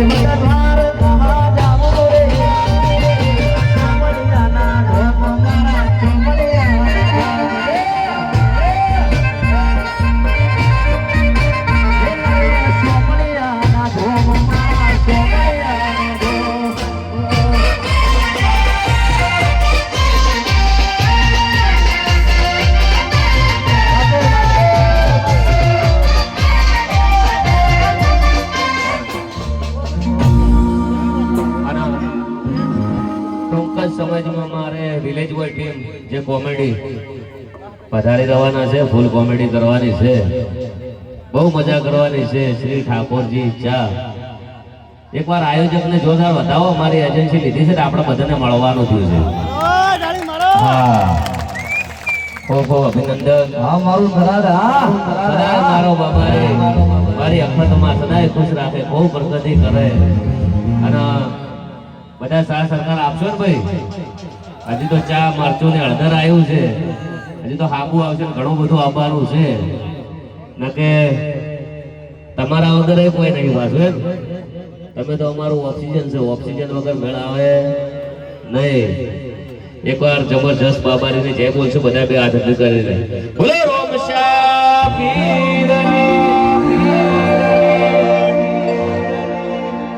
અને કરવાની છે. બહુ મજા કરવાની છે. શ્રી ઠાકોરજી ચા. એકવાર આયોજકને જોરદાર વધાવો. મારી એજન્સી લીધી છે આપણે બધાને મળવાનું થયું છે. હા. ખૂબ ખૂબ અભિનંદન. હા મારું હા. બાબા રે મારી અખતમાં સદાય ખુશ રાખે બહુ પ્રગતિ કરે. અને બધા સારા સરકાર આપશો ને ભાઈ? હજી તો ચા મરચું ને હળદર આવ્યું છે. હજી તો હાબુ આવશે ને ઘણું બધું આવવાનું છે. નકે તમારા વગર કોઈ નહીં પાછું તમે તો અમારું ઓક્સિજન છે, ઓક્સિજન વગર મેળ આવે નહીં. એકવાર જબરજસ્ત બાબારીને જય બોલશું, બધા બે હાથ કરી કરીને બોલો, રોમ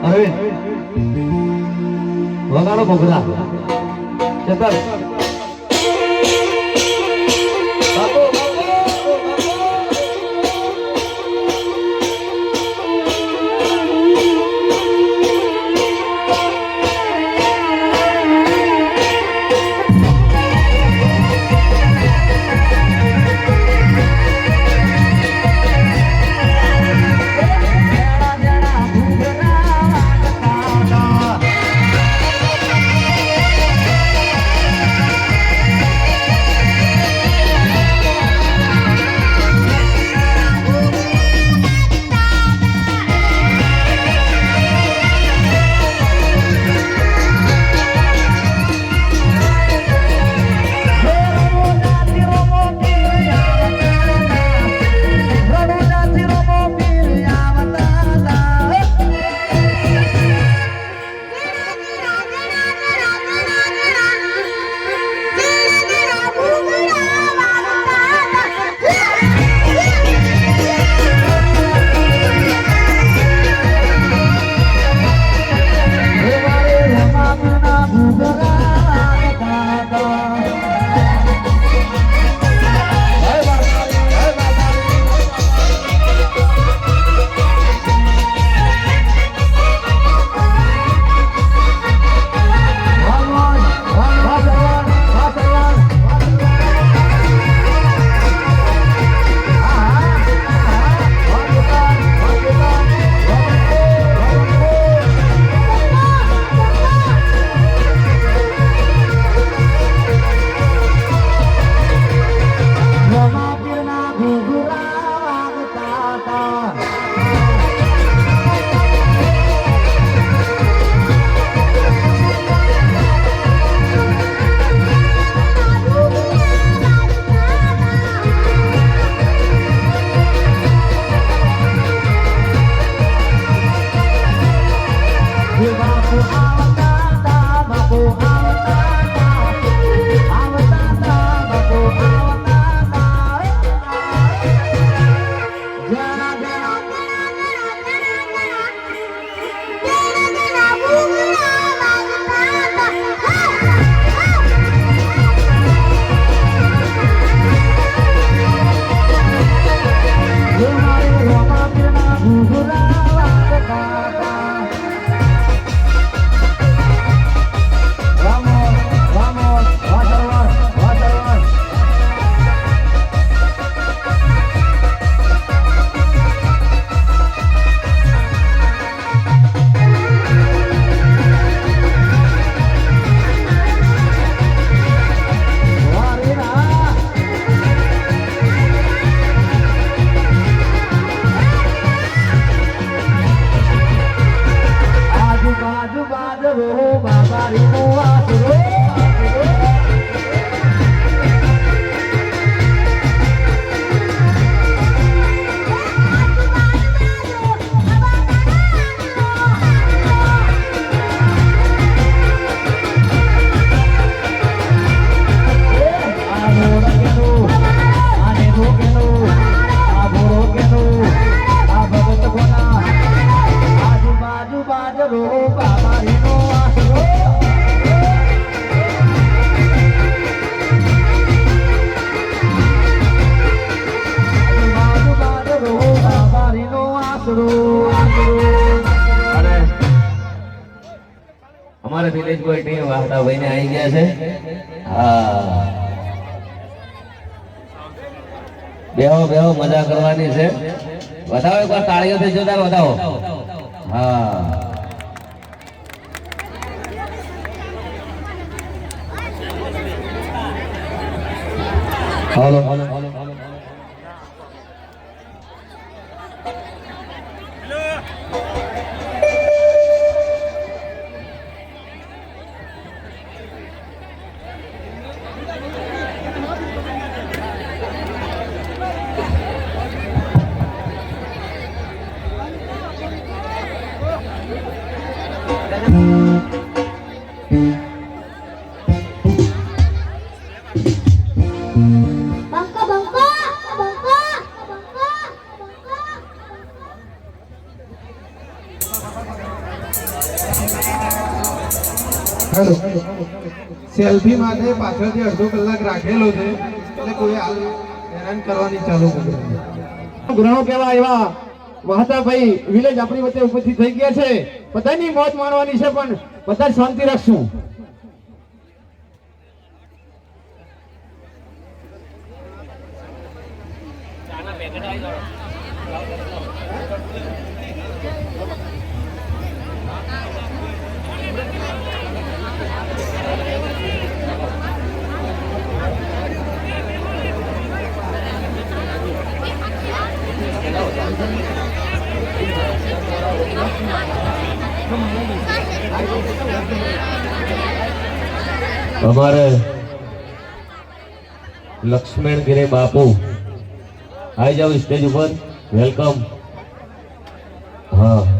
અરવિંદ, વગાડો ભોગરા ચેતન ભાઈને છે? હા. બેહો બેહો મજા કરવાની છે. વધાવો એકવાર તાળીઓથી જોતા વધાવો. હા. હાલો. Bangka, હેલો સેલ્ફી માટે પાછળથી અડધો કલાક રાખેલો છે, એટલે કોઈ હેરાન કરવાની ચાલુ કરી ગ્રહો કેવા એવા મહાતાભાઈ વિલેજ આપણી વચ્ચે ઉપસ્થિત થઈ ગયા છે. બધાની મોજ માણવાની છે, પણ બધા શાંતિ રાખશું. અમારે લક્ષ્મણ ગિરે બાપુ. આવી જાવ સ્ટેજ ઉપર. વેલકમ હા.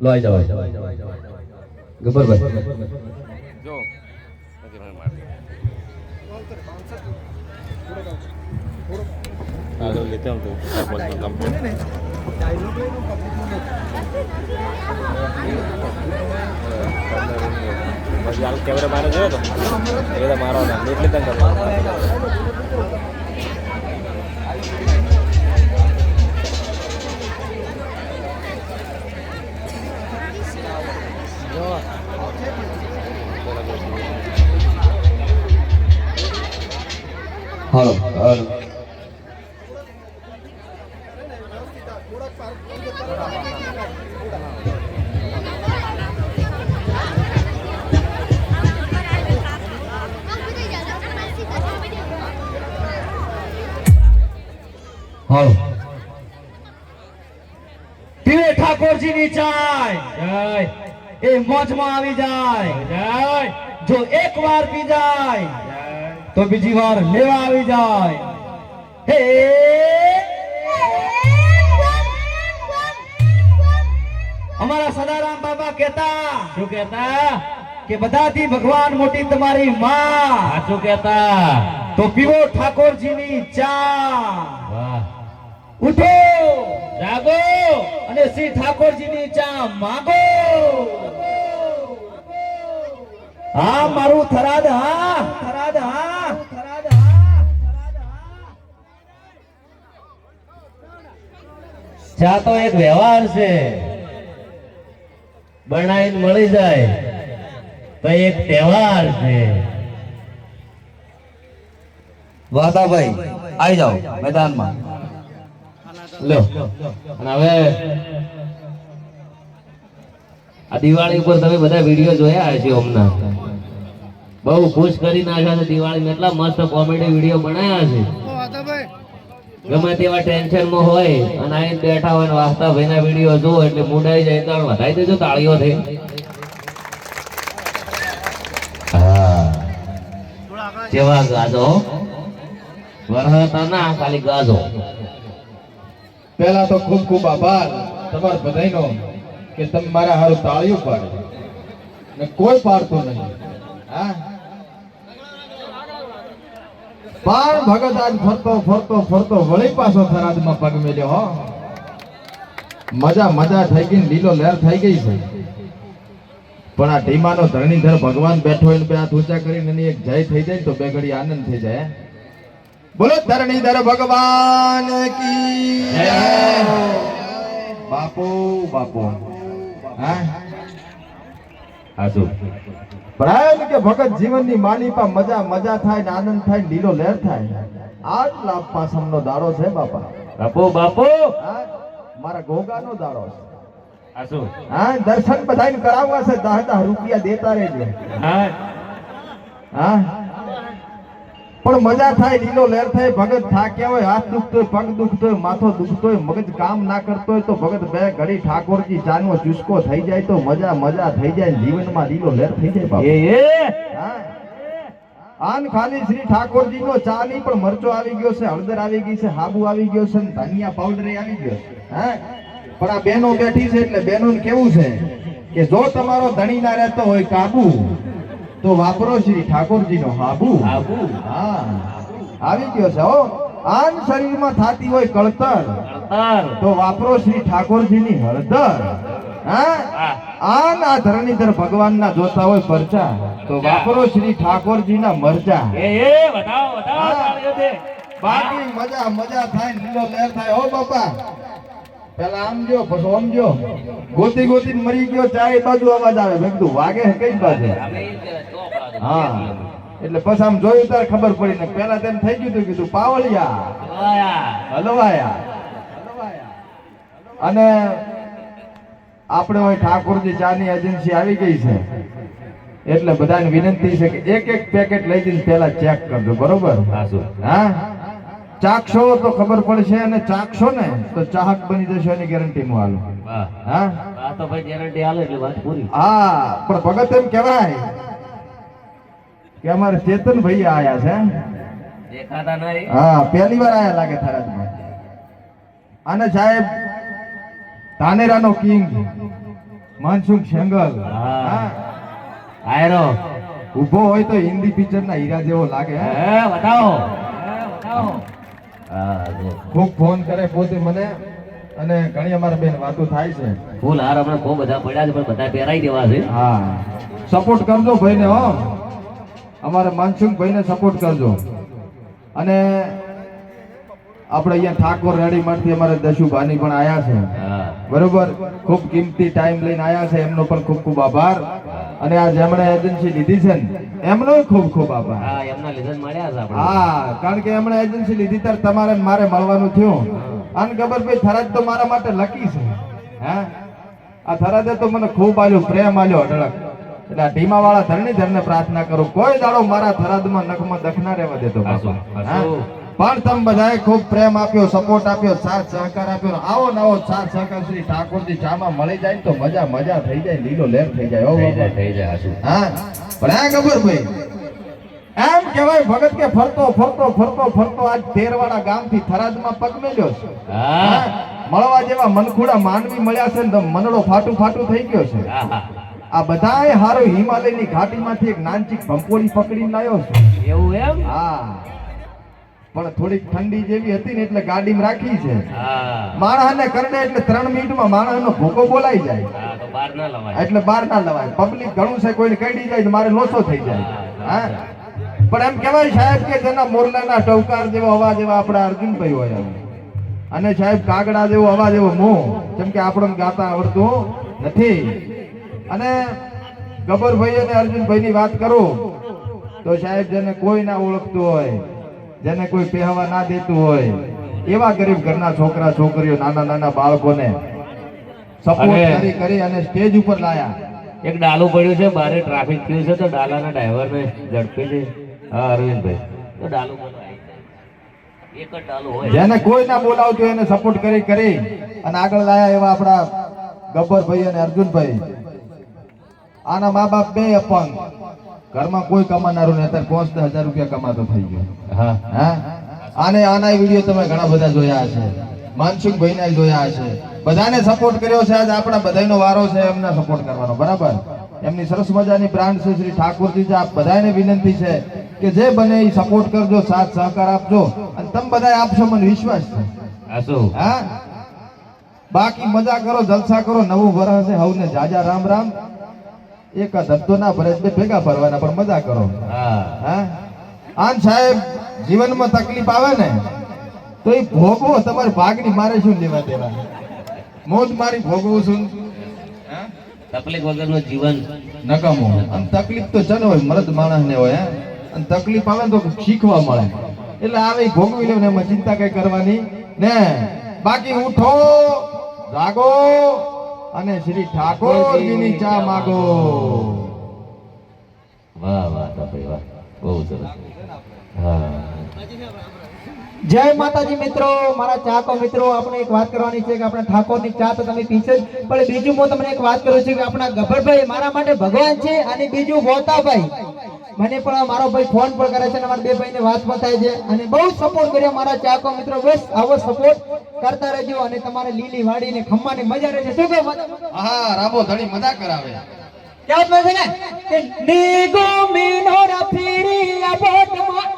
લઈ જવાય ગબ્બરભાઈ જો આ તો લેતા હું તો કમ્પ્લીટ પછી હાલ કેમેરા મારે જોયો તો એ મારો મારવાના એટલે તને પીવે ઠાકોરજી ની ચાય. જય એ મોજમાં આવી જાય. જય જો એક વાર પી જાય તો બીજી વાર લેવા આવી જાય. હે! અમારા સદારામ બાબા કહેતા શું કહેતા? કે બધાથી ભગવાન મોટી તમારી માં. શું કહેતા? તો પીવો ઠાકોરજીની ચા. વાહ. ઉઠો. જાગો. અને શ્રી ઠાકોરજીની ચા માગો. હા મારું થરાદ હા. થરાદ હા થરાદ હા ચા તો એક વ્યવહાર છે. બનાવીને મળી જાય તો એક તહેવાર છે. વાદાભાઈ આવી જાઓ મેદાનમાં. લો અને હવે આ દિવાળી ઉપર તમે બધા વીડિયો જોયા હશે હમણાં. બહુ ખુશ કરી નાખ્યા છે દિવાળી એટલા મસ્ત કોમેડી વીડિયો બનાવ્યા છે. ગમે તેવા ટેન્શનમાં હોય, અને આઈને બેઠા હોય વાસ્તા ભાઈના વીડિયો જુઓ એટલે મૂડ જાય. તો વધારી દેજો, તાળીઓ થઈ કેવા ગાજો? વરહતા ના ખાલી ગાજો. પહેલા તો ખૂબ ખૂબ આભાર તમાર બધાયનો કે તમે મારા હારું તાળીઓ પાડે. ને કોઈ પાડતો નહીં. હા? પણ ભગત આજ ફરતો ફરતો ફરતો વળી પાછો થરાદમાં પગ મેલ્યો હો. મજા મજા થઈ ગઈ ને લીલો લહેર થઈ ગઈ છે. પણ આ ઢીમાનો ધરણીધર ભગવાન બેઠો હોય બે હાથ ઊંચા કરીને એની એક જય થઈ જાય તો બે ઘડી આનંદ થઈ જાય? બોલો ધરણીધર ભગવાન કી બાપો બાપુ. હાસુ કે ભગત જીવનની પા મજા મજા થાય ને આનંદ થાય લીલો લહેર થાય. આજ લાભ પાસમનો દાડો છે બાપા. બાપુ બાપુ! મારા ગોગાનો દાડો છે. હા દર્શન બધાને કરાવવા છે દહ દહ રૂપિયા દેતા રહેજો. હા. હા? પણ મજા થાય લીલો લહેર થાય ભગત થાક્યા હોય હાથ દુખતો હોય પગ દુખતો હોય માથો દુખતો હોય મગજ કામ ના કરતો હોય તો ભગત બે ઘડી ઠાકોરજી ચાનો ચુસ્કો થઈ જાય તો મજા મજા થઈ જાય જીવનમાં લીલો લહેર થઈ જાય આન ખાલી શ્રી ઠાકોરજી નો ચા નહીં પણ મરચો આવી ગયો છે હળદર આવી ગઈ છે હાબુ આવી ગયો છે ને ધનિયા પાવડર આવી ગયો છે. હા. પણ આ બેનો બેઠી છે એટલે બેનો કેવું છે કે જો તમારો ધણી ના રહેતો હોય કાબુ તો વાપરો શ્રી ઠાકોરજી નો હાબુ. હાબુ. હા. આવી ગયો છે હો. આન શરીરમાં થાતી હોય કળતર. તો વાપરો શ્રી ઠાકોરજી ની હળદર. હા. આન આ ધરણીધર ભગવાનના જોતા હોય પરચા તો વાપરો શ્રી ઠાકોરજીના મરચા. એ એ બતાવો બતાવો બાકી મજા મજા થાય લીલો લહેર થાય. હો બાપા. પેલા આમ જો પછી આમ જો ગોતી ગોતી મરી ગયો ચારે બાજુ અવાજ આવે. મેં કીધું વાગે કઈ બાજુ? હા. એટલે પછી આમ જોયું ત્યારે ખબર પડી ને પેલા તેમ થઈ ગયું કીધું પાવળિયા. હલવાયા. અને આપણે હોય ઠાકોરજી ચાની એજન્સી આવી ગઈ છે. એટલે બધાને વિનંતી છે કે એક એક પેકેટ લઈ જઈને પેલા ચેક કરજો બરોબર? હા? ચાખશો તો ખબર પડશે અને ચાખશો ને તો ચાહક બની જશો એની ગેરંટી હું હાલું. હા? તો ભાઈ ગેરંટી હાલે એટલે વાત પૂરી. હા પણ ભગત એમ કહેવાય કે અમારે ચેતન ભાઈ આયા છે દેખાતા નહીં. હા પહેલી વાર આયા લાગે થરાદમાં અને સાહેબ ધાનેરાનો કિંગ માનસુખ શેંગલ હા. હા. આયરો. ઊભો હોય તો હિન્દી પિક્ચર ના હીરા જેવો લાગે હે? બતાવો. ખૂબ ફોન કરે પોતે મને અને ઘણી અમારા બેન વાતો થાય છે. ફૂલ હાર હમણાં બહુ બધા પડ્યા છે પણ બધા પહેરાઈ દેવા છે. હા. સપોર્ટ કરજો ભાઈને હો. અમારા માનસુખ ભાઈને સપોર્ટ કરજો. અને આપણે અહીંયા ઠાકોર રેડીમેડથી અમારે દશુભાની પણ આયા છે. બરોબર? ખૂબ કિંમતી ટાઈમ લઈને આવ્યા છે. એમનો પણ ખૂબ ખૂબ આભાર. અને આ જેમણે એજન્સી લીધી છે ને એમનો ખૂબ ખૂબ આભાર. હા એમના લીધે મળ્યા છે આપણે. હા કારણ કે એમણે એજન્સી લીધી ત્યારે તમારે મારે મળવાનું થયું. અને ખબર ભાઈ થરાજ તો મારા માટે લકી છે. હા? આ થરાદે તો મને ખૂબ આલ્યો પ્રેમ આલ્યો અઢળક. એટલે આ ધીમા વાળા ધરણીધરને પ્રાર્થના કરું કોઈ દાડો મારા થરાદમાં નખમાં દખના રહેવા દેતો બાપા. હા? પણ તમે બધાએ ખૂબ પ્રેમ આપ્યો સપોર્ટ આપ્યો સાથ સહકાર આપ્યો. આવો નવો સાથ સહકાર શ્રી ઠાકોરજી ચામાં મળી જાય તો મજા મજા થઈ જાય લીલો લેર થઈ જાય. થઈ જાય થઈ જાય હા. પણ આ ખબર ભાઈ એમ કહેવાય ભગત કે ફરતો ફરતો ફરતો ફરતો આજ તેરવાડા ગામથી થરાદમાં પગ મેલ્યો છે. મળવા જેવા મનખુડા માનવી મળ્યા છે ને મનડો ફાટું ફાટું થઈ ગયો છે. આ બધાએ હારો હિમાલયની ઘાટીમાંથી એક નાનચીક ભંપોળી પકડીને લાવ્યો છે. એવું એમ? હા. પણ થોડીક ઠંડી જેવી હતી ને એટલે ગાડીમાં રાખી છે. માણસને કરડે એટલે ત્રણ મિનિટમાં માણસનો ભૂકો બોલાઈ જાય. ના એટલે બહાર ના લવાય. પબ્લિક ઘણું છે કોઈને કઈડી જાય તો મારે લોસો થઈ જાય. હા પણ એમ કહેવાય સાહેબ કે જેના મોરલાના ટવકાર જેવો અવાજ એવા આપણા અર્જુનભાઈ હોય. અને સાહેબ કાગડા જેવો અવાજ એવો મોં. જેમ કે આપણને ગાતા આવડતું નથી. અને ગબરભાઈ અને અર્જુનભાઈ ની વાત કરું તો સાહેબ જેને કોઈ ના ઓળખતું હોય જેને કોઈ પહેવા ના દેતું હોય એવા ગરીબ ઘરના છોકરા છોકરીઓ નાના નાના બાળકોને સપોર્ટ કરી કરી અને સ્ટેજ ઉપર લાયા. એક ડાલો પડ્યો છે બારે ટ્રાફિક થયું છે તો ડાલાના ડ્રાઈવરને ઝડપી દે. હા અરવિંદભાઈ. તો ડાલું. એક જ ડાલું હોય. જેને કોઈ ના બોલાવતું એને સપોર્ટ કરી કરી અને આગળ લાયા એવા આપણા ગબ્બરભાઈ અને અર્જુનભાઈ. આના મા બાપ બે અપંગ. ઘરમાં કોઈ કમાનારું નહીં અત્યારે પાંચ હજાર રૂપિયા કમાતો થઈ ગયો. હા હા. આને આના વીડિયો તમે ઘણા બધા જોયા છે માનસુખભાઈ ના જોયા છે બધાને સપોર્ટ કર્યો છે આજ આપણા બધાનો વારો છે એમને સપોર્ટ કરવાનો બરાબર? એમની સરસ મજાની બ્રાન્ડ છે શ્રી ઠાકોરજી છે આપ બધાને વિનંતી છે કે જે બને એ સપોર્ટ કરજો સાથ સહકાર આપજો. અને તમે બધા આપશો મને વિશ્વાસ છે. હા? બાકી મજા કરો જલસા કરો નવું વરસ છે હવને જાજા રામ રામ. એક ધંધો ના ભરે ભેગા ફરવાના પણ મજા કરો. હા. હા? આન સાહેબ જીવનમાં તકલીફ આવે ને તો એ ભોગવો તમારે ભાગની મારે શું લેવા દેવા? મોજ મારી ભોગવું છું? તકલીફ વગરનું જીવન નકામો. અને તકલીફ તો ચલો હોય મરદ માણસ ને હોય હે? અને તકલીફ આવે ને તો શીખવા મળે. એટલે આવે ભોગવી લેવું એમાં ચિંતા કઈ કરવાની ને. બાકી ઉઠો જાગો અને શ્રી ઠાકોરજીની ચા માગો. વાહ વાહ વાહ. બહુ સરસ. જય માતાજી મિત્રો મારા ચાહકો મિત્રો આપણે એક વાત કરવાની છે કે આપણે ઠાકોરની ચા તો તમે પીશે જ પણ બીજું હું તમને એક વાત કરું છું કે આપણા ગભરભાઈ મારા માટે ભગવાન છે અને બીજું મોતાભાઈ મને પણ મારો ભાઈ ફોન પણ કરે છે અને મારા બે ભાઈને વાત પણ થાય છે. અને બહુ સપોર્ટ કર્યો મારા ચાહકો મિત્રો બસ આવો સપોર્ટ કરતા રહેજો અને તમારે લીલી વાડી ને ખમ્માની મજા રહેશે. શું કહો હા રાબો ધણી મજા કરાવે. કહેવતમાં છે ને? નીગો મીનોરા ફીરી આ બોટમાં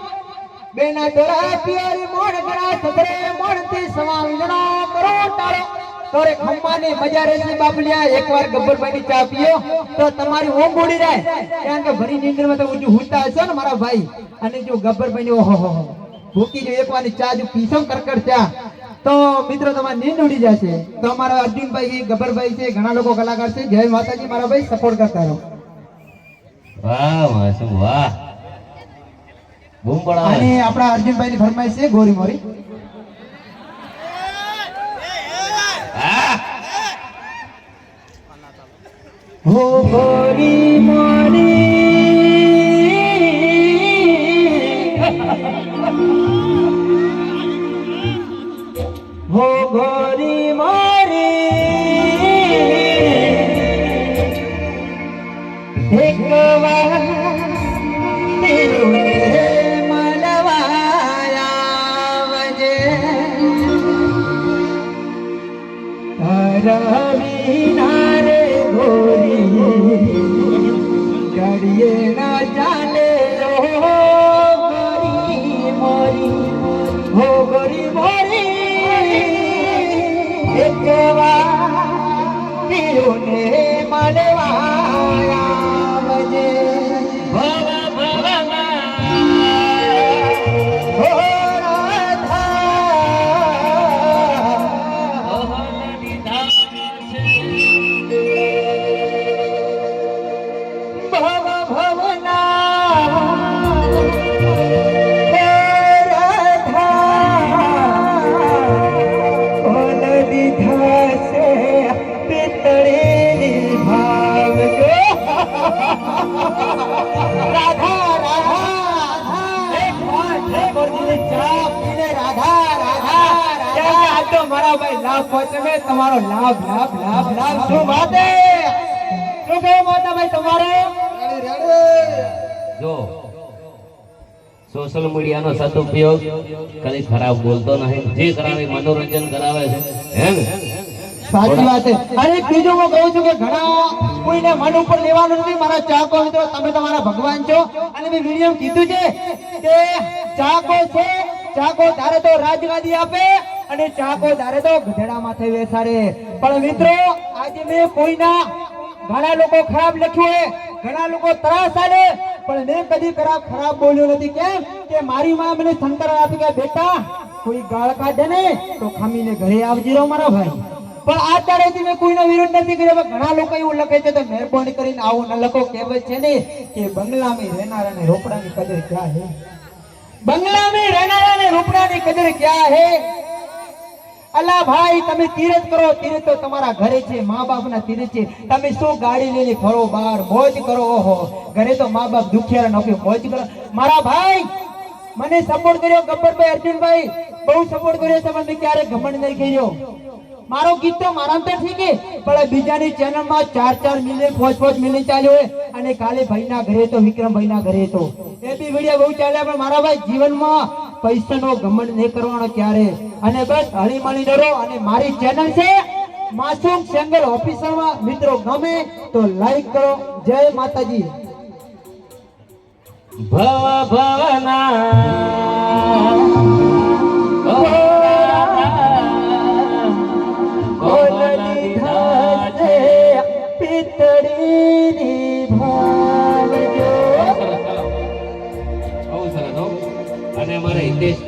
બેના ડોરા પિયરી મોણ ગણા સદરે મોણથી સવાંગણો કરો તારો. તોરે ખમ્માની મજા રહેશે બાપલિયા એકવાર ગબ્બરભાઈની ચા પીઓ, તો તમારી ઓમ ઉડી જાય. કારણ કે ભરી નીંદરમાં તો ઊંચું હુતા હશો ને મારા ભાઈ. અને જો ગબ્બરભાઈની ઓહો હો ભૂકી જો એકવારની ચા જો પીસમ કરકર ચા, તો મિત્રો તમારી નીંદ ઉડી જશે. તો અમારા અર્જુનભાઈ ગબ્બરભાઈ છે, ઘણા લોકો કલાકાર છે. જય માતાજી, મારા ભાઈ સપોર્ટ કરતા રહો. વાહ વાહ બૂમ અને આપણા અર્જુનભાઈ ની ફરમાઈશ છે ગોરી મોરી. હા ગોરી મોરી Yeah. ભાઈ લાભ પહોંચે તમારો લાભ લાભ લાભ લાભ. શું વાત શું કહ્યું માતા ભાઈ તમારે? જો સોશિયલ મીડિયાનો સદુપયોગ કદી ખરાબ બોલતો નહીં. જે કરાવે મનોરંજન કરાવે છે. હે સાચી વાત છે અને બીજું હું કહું છું કે ઘણા કોઈને મન ઉપર લેવાનું નથી. મારા ચાકો મિત્રો તમે તમારા ભગવાન છો. અને મેં વીડિયો કીધું છે કે ચાકો છે ચાકો તારે તો રાજગાદી આપે. અને ચાકો ધારે તો ગધેડા માથે બેસાડે પણ મિત્રો, આજે મેં કોઈના, ઘણા લોકો ખરાબ લખ્યું હે ઘણા લોકો ત્રાસ આલે, પણ મેં કદી ખરાબ ખરાબ બોલ્યો નથી. કેમ? કે મારી માં મને સંકર આપી કે, બેટા, કોઈ ગાળ કાઢે ને, તો ખામીને ઘરે આવજી રહો મારા ભાઈ. પણ આ તારેથી મેં કોઈનો વિરોધ નથી કર્યો. પણ ઘણા લોકો એવું લખે છે, તો મહેરબાની કરીને આવું ન લખો. કહેવત છે ને, કે બંગલામાં રહેનારાને રોપડાની કદર ક્યાં હે? બંગલામાં રહેનારાને રોપડાની કદર ક્યાં હે? અલા ભાઈ, તમે તીરથ કરો. તીરથ તો તમારા ઘરે છે મા બાપના તીરથ છે. તમે શું ગાડી લઈને ફરો? બહાર મોજ કરો, ઓહો. ઘરે તો મા બાપ દુખિયારા નોકરી મોજ કરો. મારા ભાઈ, મને સપોર્ટ કર્યો ગબ્બરભાઈ, અર્જુનભાઈ. બહુ સપોર્ટ કર્યો તમે મેં ક્યારે ઘમંડ નહીં કર્યો. મારો ગીત તો મારા તો ઠીક પણ બીજાની ચેનલમાં ચાર ચાર મિલિયન, પાંચ પાંચ મિલિયન ચાલ્યો હોય. અને કાલે ભાઈના ઘરે તો, વિક્રમભાઈના ઘરે તો. એ બી વીડિયો બહુ ચાલ્યા, પણ મારા ભાઈ, જીવનમાં પૈસાનો ઘમંડ નહીં કરવાનો ક્યારે? અને બસ હળી રહો અને મારી ચેનલ છે માસૂમ સેંગલ ઓફિસરમાં. મિત્રો ગમે તો લાઈક કરો. જય માતાજી. ભવ ભવના. presentes